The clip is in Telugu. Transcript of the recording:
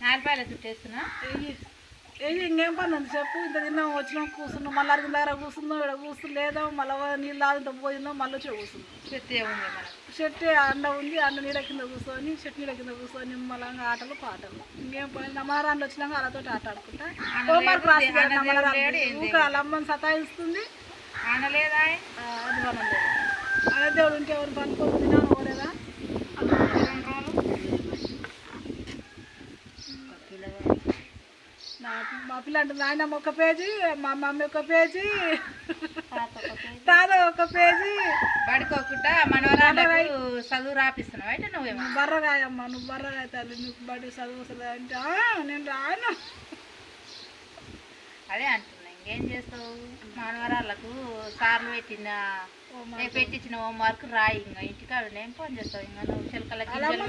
నాలుపాయల చుట్టేస్తున్నా వెయ్యి ఇంకేం పని ఉంది చెప్పు? ఇంత తిన్నాం వచ్చినాం కూర్చున్నాం మళ్ళీ అడిగిన దగ్గర కూర్చున్నాం ఇక్కడ కూర్చుని లేదా మళ్ళీ నీళ్ళు తాగుతుంటే పోయిందాం మళ్ళీ వచ్చి చెత్త ఉంది మనకు చెట్టు అండ ఉంది అండ నీడ కింద కూర్చొని చెట్టు నీడ కింద కూర్చొని నిమ్మలంగా ఆటలు పాటలు. ఇంకేం పని? నమ్మరాళ్ళు వచ్చినాక వాళ్ళతో ఆట ఆడుకుంటా. హోంవర్క్ రాసి అమ్మని సతాయిస్తుంది. ఆనలేదా ఆ, అది మనం అదే దేవుడు ఉంటే ఎవరు పనుకోదు మా పిల్ల అంటుంది నాయనమ్మ ఒక పేజీ మా మమ్మీ ఒక పేజీ తాత ఒక పేజీ. బడికోకుండా మనవరాళ్ళకు చదువు రాపిస్తున్నావు? అయితే నువ్వేమో. నువ్వు బర్రగాయమ్మ నువ్వు బర్రగాయ తల్లి నీకు బడి చదువు వస్తుంది అంటే "ఆ, నేను రాను. అదే అంటున్నా ఇంకేం చేస్తావు? మనవరాళ్ళకు సార్లు పెట్టిన పెట్టించిన హోంవర్క్ రాయి ఇంకా ఇంటికాడ ఏం పని చేస్తావు ఇంకా నువ్వు చిలకల గింజలు